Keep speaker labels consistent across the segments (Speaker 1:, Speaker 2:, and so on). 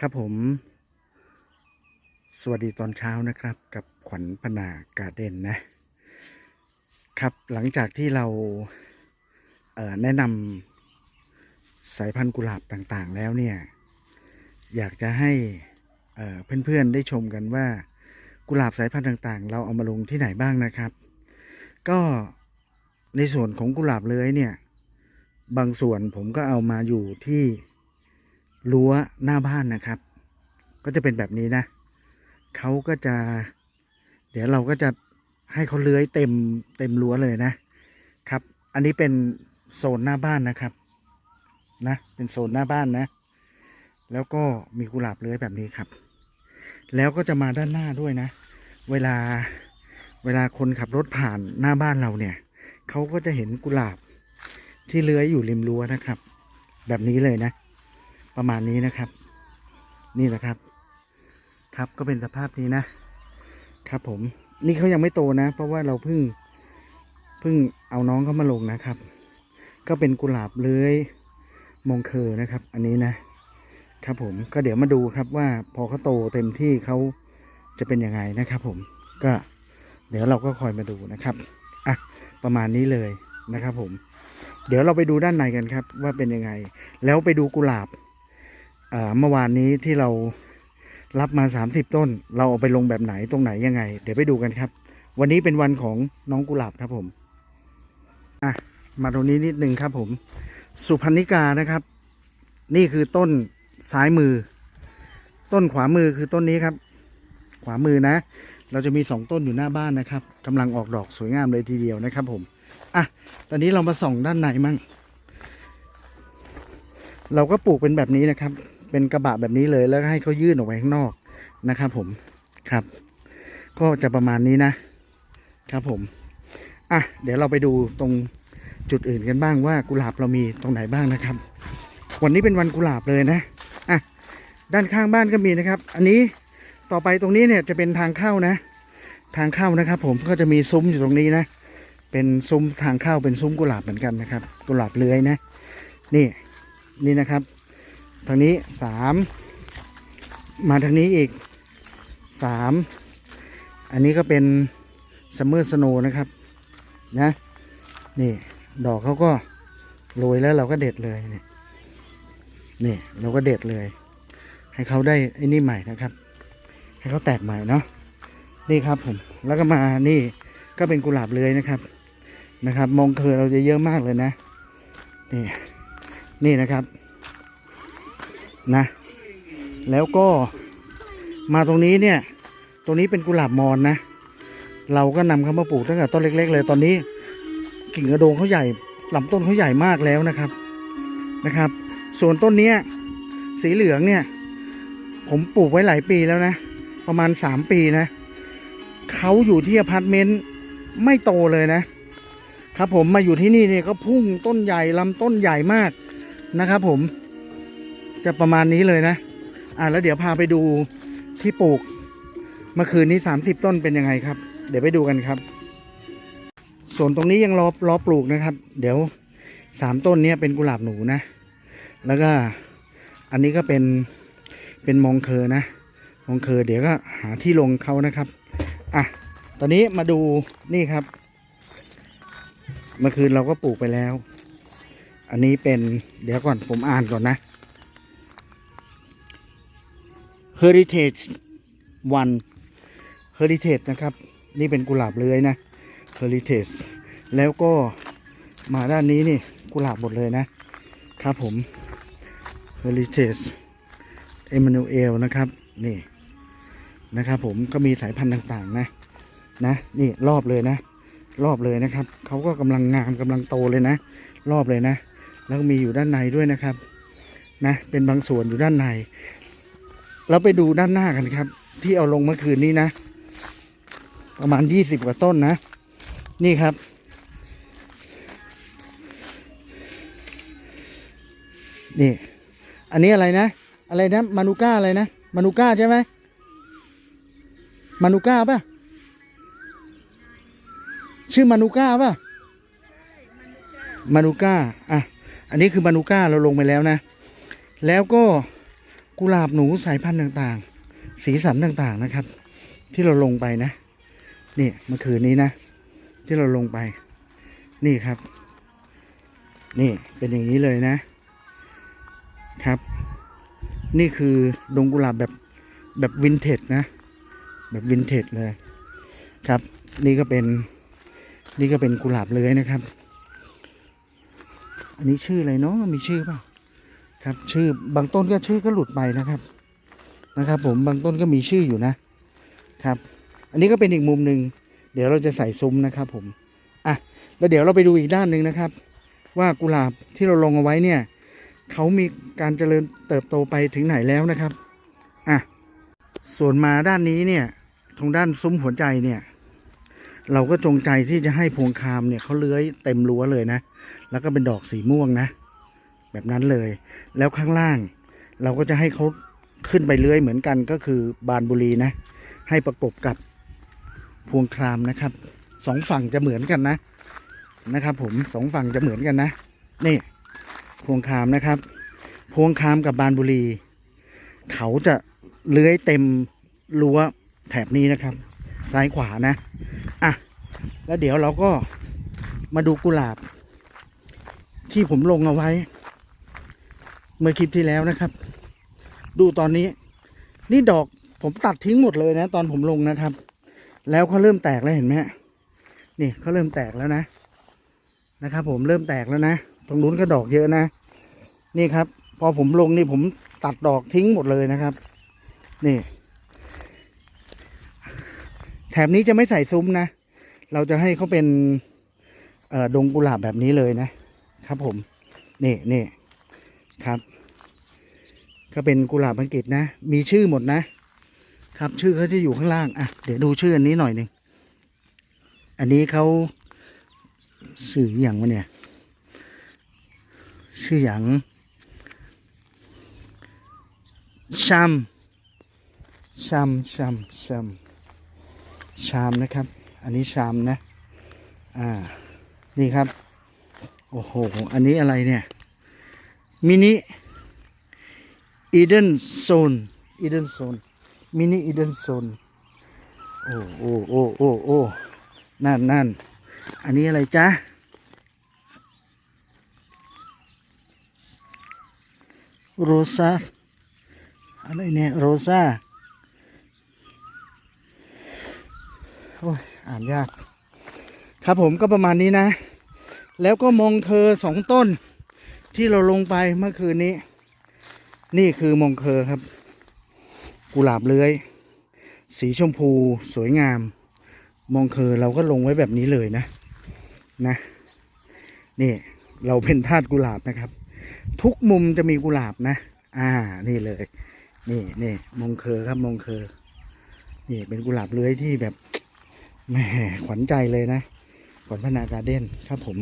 Speaker 1: ครับผม สวัสดีตอนเช้านะครับ กับขวัญพนาการเด้นนะ ครับหลังจากที่เราเแนะนำสายพันธุ์กุหลาบต่างๆ แล้วเนี่ย อยากจะให้เเพื่อนๆได้ชมกันว่า กุหลาบสายพันธุ์ต่างๆ เราเอามาลงที่ไหนบ้างนะครับ ก็ในส่วนของกุหลาบเลื้อยเนี่ย บางส่วนผมก็เอามาอยู่ที่ รั้วหน้าบ้านนะครับ ก็จะเป็นแบบนี้นะเขาก็จะ เดี๋ยวเราก็จะให้เขาเลื้อยเต็มเต็มรั้วเลยนะครับ อันนี้เป็นโซนหน้าบ้านนะครับนะเป็นโซนหน้าบ้านนะ แล้วก็มีกุหลาบเลื้อยแบบนี้ครับ แล้วก็จะมาด้านหน้าด้วยนะ เวลาเวลาคนขับรถผ่านหน้าบ้านเราเนี่ยเขาก็จะเห็นกุหลาบที่เลื้อยอยู่ริมรั้วนะครับ แบบนี้เลยนะ ประมาณนี้นะครับ นี่แหละครับ ครับก็เป็นสภาพนี้นะ ครับผมนี่เขายังไม่โตนะ เพราะว่าเราเพิ่งเพิ่งเอาน้องเขามาลงนะครับ ก็เป็นกุหลาบเลื้อยมงเคอนะครับ อันนี้นะครับผมก็เดี๋ยวมาดูครับว่าพอเขาโตเต็มที่เขาจะเป็นยังไงนะครับ ผมก็เดี๋ยวเราก็คอยมาดูนะครับอะประมาณนี้เลยนะครับ ผม เดี๋ยวเราไปดูด้านในกันครับ ว่าเป็นยังไง แล้วไปดูกุหลาบ เมื่อวานนี้ที่เรารับมา 30 ต้น เราเอาไปลงแบบไหนตรงไหนยังไง เดี๋ยวไปดูกันครับ วันนี้เป็นวันของน้องกุหลาบครับผมอะมาตรงนี้นิดนึงครับผม สุพรรณิกานะครับ นี่คือต้นซ้ายมือ ต้นขวามือคือต้นนี้ครับ ขวามือนะ เราจะมีสองต้นอยู่หน้าบ้านนะครับกำลังออกดอกสวยงามเลยทีเดียวนะครับผมอะตอนนี้เรามาส่องด้านในมั่งเราก็ปลูกเป็นแบบนี้นะครับ เป็นกระบะแบบนี้เลยแล้วให้เขายื่นออกไปข้างนอกนะครับผมครับ ก็จะประมาณนี้นะครับผมอะเดี๋ยวเราไปดูตรงจุดอื่นกันบ้างว่ากุหลาบเรามีตรงไหนบ้างนะครับ วันนี้เป็นวันกุหลาบเลยนะอะด้านข้างบ้านก็มีนะครับ อันนี้ต่อไปตรงนี้เนี่ยจะเป็นทางเข้านะ ทางเข้านะครับ ผมก็จะมีซุ้มอยู่ตรงนี้นะ เป็นซุ้มทางเข้าเป็นซุ้มกุหลาบเหมือนกันนะครับ กุหลาบเลื้อยนะ นี่นี่นะครับ ทางนี้สามมาทางนี้อีกสามอันนี้ก็เป็นซัมเมอร์สโนนะครับนะนี่ดอกเขาก็โรยแล้วเราก็เด็ดเลยนี่นี่เราก็เด็ดเลย ให้เขาได้ไอ้นี่ใหม่นะครับ ให้เขาแตกใหม่เนาะนี่ครับผมแล้วก็มานี่ก็เป็นกุหลาบเลยนะครับนะครับ มองเคอเราจะเยอะมากเลยนะนี่นี่นะครับ นะ แล้วก็มาตรงนี้เนี่ย ตรงนี้เป็นกุหลาบมอนนะ เราก็นำเขามาปลูกตั้งแต่ต้นเล็ก ๆ เลย ตอนนี้กิ่งกระโดงเขาใหญ่ลำต้นเขาใหญ่มากแล้วนะครับนะครับ ส่วนต้นเนี้ยสีเหลืองเนี่ย ผมปลูกไว้หลายปีแล้วนะ ประมาณสามปีนะเขาอยู่ที่อพาร์ตเมนต์ไม่โตเลยนะ ครับผมมาอยู่ที่นี่เนี่ยก็พุ่งต้นใหญ่ลำต้นใหญ่มากนะครับผม จะประมาณนี้เลยนะ อ่าแล้วเดี๋ยวพาไปดูที่ปลูก เมื่อคืนนี้ 30 ต้นเป็นยังไงครับ เดี๋ยวไปดูกันครับ ส่วนตรงนี้ยังรอรอปลูกนะครับ เดี๋ยวสามต้นนี้เป็นกุหลาบหนูนะ แล้วก็อันนี้ก็เป็นเป็นมองเคอนะมองเคอเดี๋ยวก็หาที่ลงเขานะครับ อะ ตอนนี้มาดูนี่ครับ เมื่อคืนเราก็ปลูกไปแล้ว อันนี้เป็นเดี๋ยวก่อนผมอ่านก่อนนะ Heritage One Heritage นะครับ นี่เป็นกุหลาบเลื้อยนะ Heritage แล้วก็มาด้านนี้นี่กุหลาบหมดเลยนะ ครับผม Heritage Emmanuel นะครับ นี่นะครับผมก็มีสายพันธุ์ต่างๆนะนะนี่รอบเลยนะ รอบเลยนะครับเขาก็กำลังงามกำลังโตเลยนะ รอบเลยนะ แล้วมีอยู่ด้านในด้วยนะครับนะเป็นบางส่วนอยู่ด้านใน เราไปดูด้านหน้ากันครับ ที่เอาลงเมื่อคืนนี้นะ ประมาณยี่สิบกว่าต้นนะ นี่ครับ นี่ อันนี้อะไรนะ อะไรนะ มานูก้าอะไรนะ มานูก้าใช่ไหมมานูก้าป่ะ ชื่อมานูก้าป่ะ มานูก้า อะ อันนี้คือมานูก้าเราลงไปแล้วนะ แล้วก็ กุหลาบหนูสายพันธุ์ต่างๆ สีสันต่างๆนะครับ ที่เราลงไปนะ นี่เมื่อคืนนี้นะ ที่เราลงไป นี่ครับ นี่เป็นอย่างนี้เลยนะครับ นี่คือดงกุหลาบแบบแบบวินเทจนะ แบบวินเทจเลย ครับ นี่ก็เป็นนี่ก็เป็นกุหลาบเลื้อยนะครับ อันนี้ชื่ออะไรเนาะมีชื่อเปล่า ครับชื่อบางต้นก็ชื่อก็หลุดไปนะครับนะครับ ผมบางต้นก็มีชื่ออยู่นะครับ อันนี้ก็เป็นอีกมุมหนึ่งเดี๋ยวเราจะใส่ซุ้มนะครับ ผมอะแล้วเดี๋ยวเราไปดูอีกด้านหนึ่งนะครับ ว่ากุหลาบที่เราลงเอาไว้เนี่ยเขามีการเจริญเติบโตไปถึงไหนแล้วนะครับอะส่วนมาด้านนี้เนี่ยตรงด้านซุ้มหัวใจเนี่ย เราก็จงใจที่จะให้พวงคามเนี่ยเขาเลื้อยเต็มรั้วเลยนะ แล้วก็เป็นดอกสีม่วงนะ แบบนั้นเลย แล้วข้างล่าง เราก็จะให้เขาขึ้นไปเลื้อยเหมือนกันก็คือบานบุรีนะ ให้ประกบกับพวงครามนะครับสองฝั่งจะเหมือนกันนะนะครับ ผมสองฝั่งจะเหมือนกันนะนี่พวงครามนะครับ พวงครามกับบานบุรี เขาจะเลื้อยเต็มรั้วแถบนี้นะครับ ซ้ายขวานะอะแล้วเดี๋ยวเราก็มาดูกุหลาบ ที่ผมลงเอาไว้ เมื่อคลิปที่แล้วนะครับ ดูตอนนี้ นี่ดอกผมตัดทิ้งหมดเลยนะ ตอนผมลงนะครับ แล้วเขาเริ่มแตกแล้วเห็นไหมนี่เขาเริ่มแตกแล้วนะนะครับผมเริ่มแตกแล้วนะตรงนู้นก็ดอกเยอะนะ นี่ครับ พอผมลงนี่ผมตัดดอกทิ้งหมดเลยนะครับ นี่ แถบนี้จะไม่ใส่ซุ้มนะ เราจะให้เขาเป็นเอ่อดงกุหลาบแบบนี้เลยนะครับผม นี่นี่ ครับ ก็เป็นกุหลาบอังกฤษนะ มีชื่อหมดนะ ครับชื่อเขาจะอยู่ข้างล่างอะเดี๋ยวดูชื่ออันนี้หน่อยหนึ่งอันนี้เขาสื่ออย่างวะเนี่ยชื่ออย่างชัมชัมชัมชัมชามนะครับ อันนี้ชามนะ อ่า นี่ครับ โอ้โห อันนี้อะไรเนี่ย มินิอีเดนโซนอีเดนโซนมินิอีเดนโซนโอ้โอ้โอ้โอ้โอ้นั่นนั่นอันนี้อะไรจ๊ะโรซาอะไรเนี่ยโรซาโอ้ยอ่านยาก ครับผมก็ประมาณนี้นะ แล้วก็มองเธอสองต้น ที่เราลงไปเมื่อคืนนี้ นี่คือมงเคอครับ กุหลาบเลื้อย สีชมพูสวยงามมองเคอเราก็ลงไว้แบบนี้เลยนะนะ นี่เราเป็นทาสกุหลาบนะครับ ทุกมุมจะมีกุหลาบนะ อ่า นี่เลย นี่นี่มงเคอครับมงเคอนี่เป็นกุหลาบเลื้อยที่แบบแหมขวัญใจเลยนะขวัญพนาการเด้นครับผม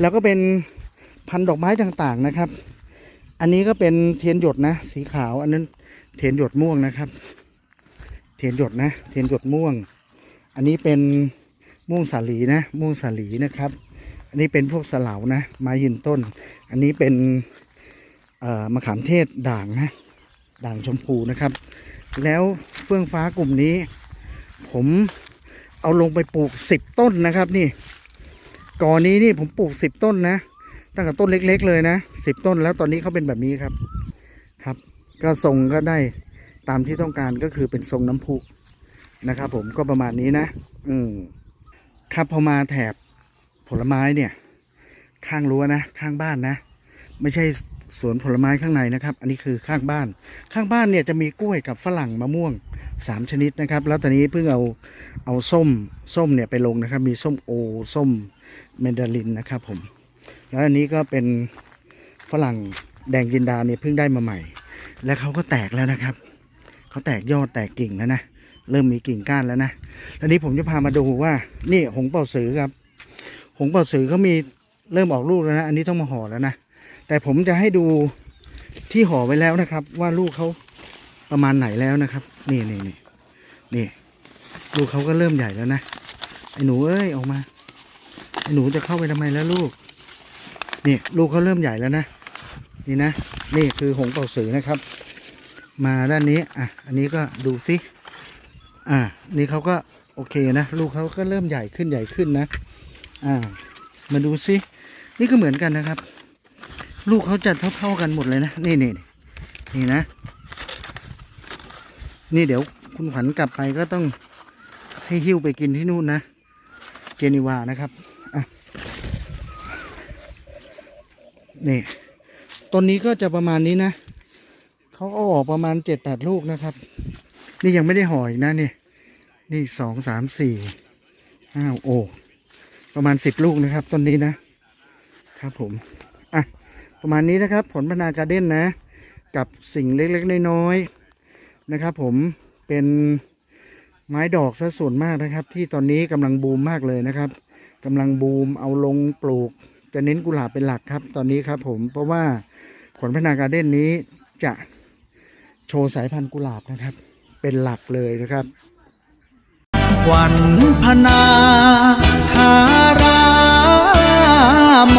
Speaker 1: แล้วก็เป็น พันดอกไม้ต่างๆนะครับ อันนี้ก็เป็นเทียนหยดนะ สีขาว อันนั้นเทียนหยดม่วงนะครับ เทียนหยดนะ เทียนหยดม่วง อันนี้เป็นม่วงสาลีนะ ม่วงสาลีนะครับ อันนี้เป็นพวกสลาวนะ ไม้ยืนต้น อันนี้เป็นมะขามเทศด่างนะ ด่างชมพูนะครับ แล้วเฟื่องฟ้ากลุ่มนี้ ผมเอาลงไปปลูกสิบต้นนะครับ นี่ก่อนนี้นี่ผมปลูกสิบต้นนะ ตั้งแต่ต้นเล็ก ๆ เลยนะสิบต้นแล้วตอนนี้เขาเป็นแบบนี้ครับ ครับ ก็ทรงก็ได้ตามที่ต้องการก็คือเป็นทรงน้ำพุนะครับผมก็ประมาณนี้นะ อืมครับพอมาแถบผลไม้เนี่ย ข้างรั้วนะข้างบ้านนะ ไม่ใช่สวนผลไม้ข้างในนะครับ อันนี้คือข้างบ้าน ข้างบ้านเนี่ยจะมีกล้วยกับฝรั่งมะม่วงสามชนิดนะครับ แล้วตอนนี้เพิ่งเอาเอาส้มส้มเนี่ยไปลงนะครับ มีส้มโอ ส้มเมนดารินนะครับผม แล้วอันนี้ก็เป็นฝรั่งแดงจินดาเนี่ยเพิ่งได้มาใหม่ และเขาก็แตกแล้วนะครับ เขาแตกยอดแตกกิ่งแล้วนะ เริ่มมีกิ่งก้านแล้วนะตอนนี้ผมจะพามาดูว่า นี่หงเป่าสือครับ หงเป่าสือเขามีเริ่มออกลูกแล้วนะ อันนี้ต้องมาห่อแล้วนะ แต่ผมจะให้ดูที่ห่อไว้แล้วนะครับ ว่าลูกเขาประมาณไหนแล้วนะครับ นี่นี่นี่นี่ลูกเขาก็เริ่มใหญ่แล้วนะ ไอ้หนูเอ้ยออกมา ไอ้หนูจะเข้าไปทำไมแล้วลูก นี่ลูกเขาเริ่มใหญ่แล้วนะ นี่นะ นี่คือหงเป่าสือนะครับ มาด้านนี้อะอันนี้ก็ดูสิอ่า นี่เขาก็โอเคนะ ลูกเขาก็เริ่มใหญ่ขึ้นใหญ่ขึ้นนะ อ่า มาดูสินี่ก็เหมือนกันนะครับ ลูกเขาจะเท่าๆกันหมดเลยนะ นี่นี่นี่นะ นี่เดี๋ยวคุณขวัญกลับไปก็ต้องให้หิ้วไปกินที่นู่นนะ เจนีวานะครับอะ นี่ต้นนี้ก็จะประมาณนี้นะเขาก็ออกประมาณเจ็ดแปดลูกนะครับ นี่ยังไม่ได้ห่ออีกนะนี่ นี่สองสามสี่อ้าวโอ้ประมาณสิบลูกนะครับต้นนี้นะครับผมอะประมาณนี้นะครับ ผลพนาการเด้นนะ กับสิ่งเล็กๆน้อยๆนะครับ ผมเป็นไม้ดอกซะส่วนมากนะครับ ที่ตอนนี้กำลังบูมมากเลยนะครับกำลังบูมเอาลงปลูก จะเน้นกุหลาบเป็นหลักครับ ตอนนี้ครับผมเพราะว่าขวัญพนาการเด่นนี้จะโชว์สายพันธุ์กุหลาบนะครับ เป็นหลักเลยนะครับวัญพนาคาราโม